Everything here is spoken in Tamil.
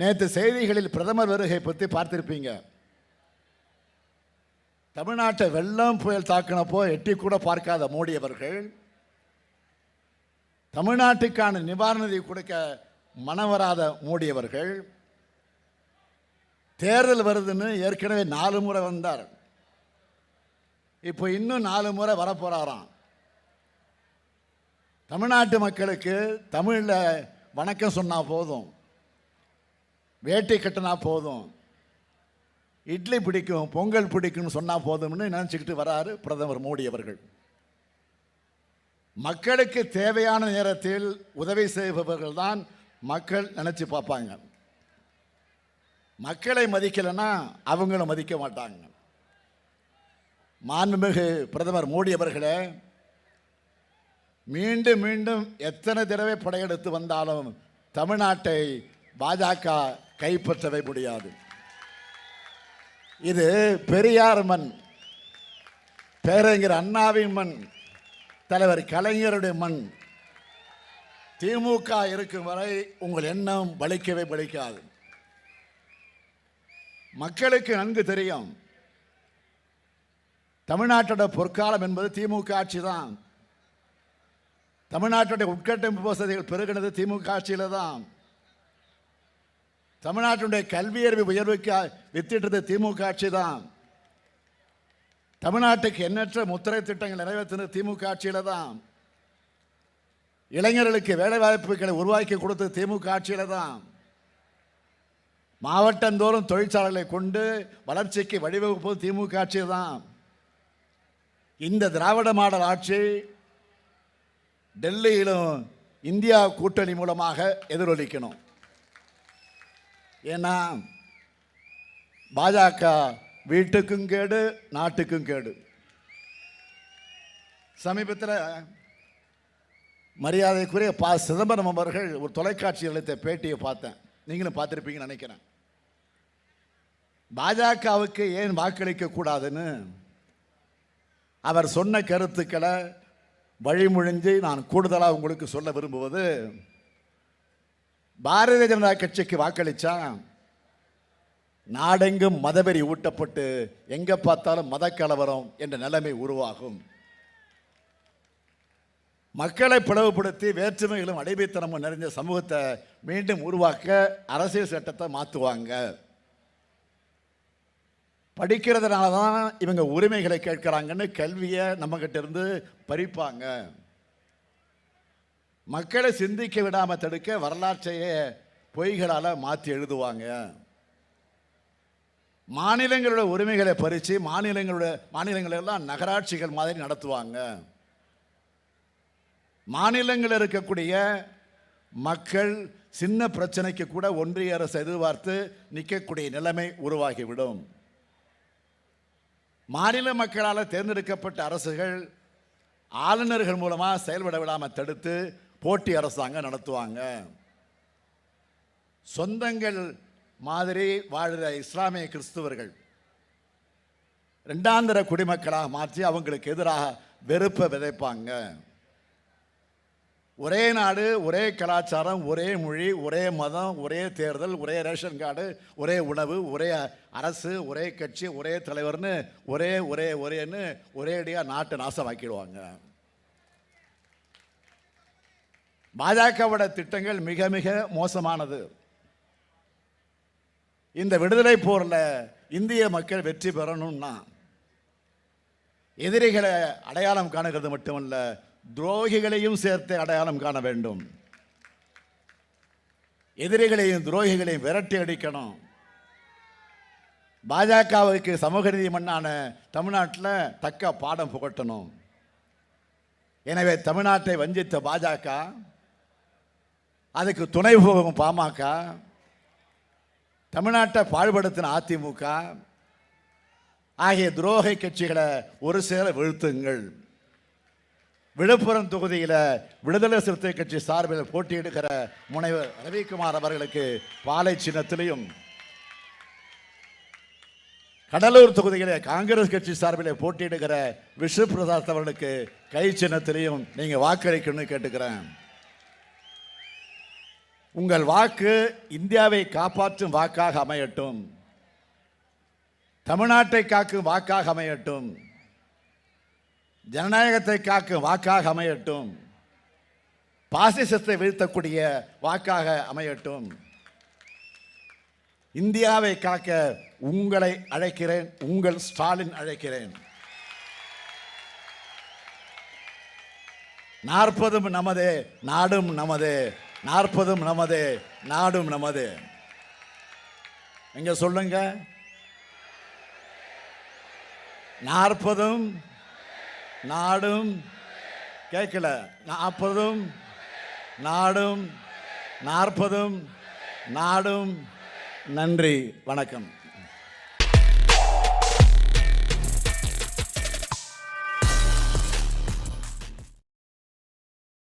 நேற்று செய்திகளில் பிரதமர் வருகை பற்றி பார்த்திருப்பீங்க. தமிழ்நாட்டை வெள்ளம் புயல் தாக்கினப்போ எட்டி கூட பார்க்காத மோடி அவர்கள். தமிழ்நாட்டுக்கான நிவாரண நிதி கொடுக்க மனவராத மோடி அவர்கள். தேர்தல் வருதுன்னு ஏற்கனவே நாலு முறை வந்தார். இப்போ இன்னும் நாலு முறை வரப்போகிறாராம் தமிழ்நாட்டு மக்களுக்கு தமிழில் வணக்கம் சொன்னால் போதும். வேட்டி கட்டினா போதும். இட்லி பிடிக்கும் பொங்கல் பிடிக்கும்னு சொன்னால் போதும்னு நினச்சிக்கிட்டு வராரு பிரதமர் மோடி அவர்கள். மக்களுக்கு தேவையான நேரத்தில் உதவி செய்பவர்கள் தான் மக்கள் நினச்சி பார்ப்பாங்க. மக்களை மதிக்கலைன்னா அவங்களும் மதிக்க மாட்டாங்க. மாண்புமிகு பிரதமர் மோடி அவர்களே மீண்டும் மீண்டும் எத்தனை தடவை படையெடுத்து வந்தாலும் தமிழ்நாட்டை பாஜக கைப்பற்றவே முடியாது. இது பெரியார் மண் பேரறிஞர் அண்ணாவின் மண் தலைவர் கலைஞருடைய மண். திமுக இருக்கும் வரை உங்கள் எண்ணம் பலிக்கவே பலிக்காது மக்களுக்கு நன்கு தெரியும். தமிழ்நாட்டோட பொற்காலம் என்பது திமுக ஆட்சி தான். தமிழ்நாட்டுடைய உட்கட்டமைப்பு வசதிகள் பெருகினது திமுக ஆட்சியில் தான். தமிழ்நாட்டினுடைய கல்வியறிவு உயர்வுக்கு வித்திட்டது திமுக ஆட்சி தான் தமிழ்நாட்டுக்கு எண்ணற்ற முத்திரை திட்டங்கள் நிறைவேற்றினது திமுக ஆட்சியில் தான் இளைஞர்களுக்கு வேலைவாய்ப்புகளை உருவாக்கி கொடுத்தது திமுக ஆட்சியில் தான் மாவட்டந்தோறும் தொழிற்சாலைகளை கொண்டு வளர்ச்சிக்கு வழிவகுப்பது திமுக ஆட்சி தான் இந்த திராவிட மாடல் ஆட்சி டெல்லியிலும் இந்தியா கூட்டணி மூலமாக எதிரொலிக்கணும். ஏன்னா பாஜக வீட்டுக்கும் கேடு நாட்டுக்கும் கேடு. சமீபத்தில் மரியாதைக்குரிய பா. சிதம்பரம் அவர்கள் ஒரு தொலைக்காட்சி அளித்த பேட்டியை பார்த்தேன். நீங்களும் பார்த்துருப்பீங்கன்னு நினைக்கிறேன். பாஜகவுக்கு ஏன் வாக்களிக்க கூடாதுன்னு அவர் சொன்ன கருத்துக்களை வழிமொழிஞ்சு நான் கூடுதலாக உங்களுக்கு சொல்ல விரும்புவது பாரதிய ஜனதா கட்சிக்கு வாக்களிச்சா? நாடெங்கும் மதவெறி ஊட்டப்பட்டு எங்க பார்த்தாலும் மத கலவரம் என்ற நிலைமை உருவாகும். மக்களை பிளவுபடுத்தி வேற்றுமைகளும் அடைமைத்தனமும் நிறைந்த சமூகத்தை மீண்டும் உருவாக்க அரசியல் சட்டத்தை மாற்றுவாங்க படிக்கிறதுனால தான் இவங்க உரிமைகளை கேட்குறாங்கன்னு கல்வியை நம்மகிட்ட இருந்து பறிப்பாங்க. மக்களை சிந்திக்க விடாமல் தடுக்க வரலாற்றையே பொய்களால் மாற்றி எழுதுவாங்க. மாநிலங்களோட உரிமைகளை பறித்து மாநிலங்களோட மாநிலங்களெல்லாம் நகராட்சிகள் மாதிரி நடத்துவாங்க. மாநிலங்களில் இருக்கக்கூடிய மக்கள் சின்ன பிரச்சனைக்கு கூட ஒன்றிய அரசு எதிர்பார்த்து நிற்கக்கூடிய நிலைமை உருவாகிவிடும். மாநில மக்களால் தேர்ந்தெடுக்கப்பட்ட அரசுகள் ஆளுநர்கள் மூலமாக செயல்பட விடாமல் தடுத்து போட்டி அரசாங்கம் நடத்துவாங்க. சொந்தங்கள் மாதிரி வாழ்கிற இஸ்லாமிய கிறிஸ்துவர்கள் ரெண்டாந்திர குடிமக்களாக மாற்றி அவங்களுக்கு எதிராக வெறுப்பை விதைப்பாங்க. ஒரே நாடு ஒரே கலாச்சாரம் ஒரே மொழி ஒரே மதம் ஒரே தேர்தல் ஒரே ரேஷன் கார்டு ஒரே உணவு ஒரே அரசு ஒரே கட்சி ஒரே தலைவர்னு ஒரே ஒரே ஒரேன்னு ஒரேடியாக நாட்டை நாசமாக்கிடுவாங்க. பாஜகவோட திட்டங்கள் மிக மிக மோசமானது. இந்த விடுதலை போரில் இந்திய மக்கள் வெற்றி பெறணும்னா எதிரிகளை அடையாளம் காணுகிறது மட்டுமல்ல துரோகிகளையும் சேர்த்து அடையாளம் காண வேண்டும். எதிரிகளையும் துரோகிகளையும் விரட்டி அடிக்கணும். பாஜகவுக்கு சமூக நீதி மண்ணான தமிழ்நாட்டில் தக்க பாடம் புகட்டணும். எனவே தமிழ்நாட்டை வஞ்சித்த பாஜக அதுக்கு துணை போகும் பாமக தமிழ்நாட்டை பாழ்படுத்தின அதிமுக ஆகிய துரோகை கட்சிகளை ஒரு சேர வீழ்த்துங்கள். விழுப்புரம் தொகுதியில் விடுதலை சிறுத்தை கட்சி சார்பில் போட்டியிடுகிற முனைவர் ரவிக்குமார் அவர்களுக்கு பாலை சின்னத்திலையும் கடலூர் தொகுதியில் காங்கிரஸ் கட்சி சார்பில் போட்டியிடுகிற விஷ்ணு பிரசாத் அவர்களுக்கு கை சின்னத்திலையும் நீங்கள் வாக்களிக்கணும்னு கேட்டுக்கிறேன். உங்கள் வாக்கு இந்தியாவை காப்பாற்றும் வாக்காக அமையட்டும். தமிழ்நாட்டை காக்கும் வாக்காக அமையட்டும். ஜனநாயகத்தை காக்கும் வாக்காக அமையட்டும். பாசிசத்தை வீழ்த்தக்கூடிய வாக்காக அமையட்டும். இந்தியாவை காக்க உங்களை அழைக்கிறேன் உங்கள் ஸ்டாலின் அழைக்கிறேன். நாற்பதும் நமது நாடும் நமது. நாற்பதும் நமது நாடும் நமது. எங்க சொல்லுங்க? நாற்பதும் நாடும் கேட்கல நாற்பதும் நாடும் நாற்பதும் நாடும். நன்றி வணக்கம்.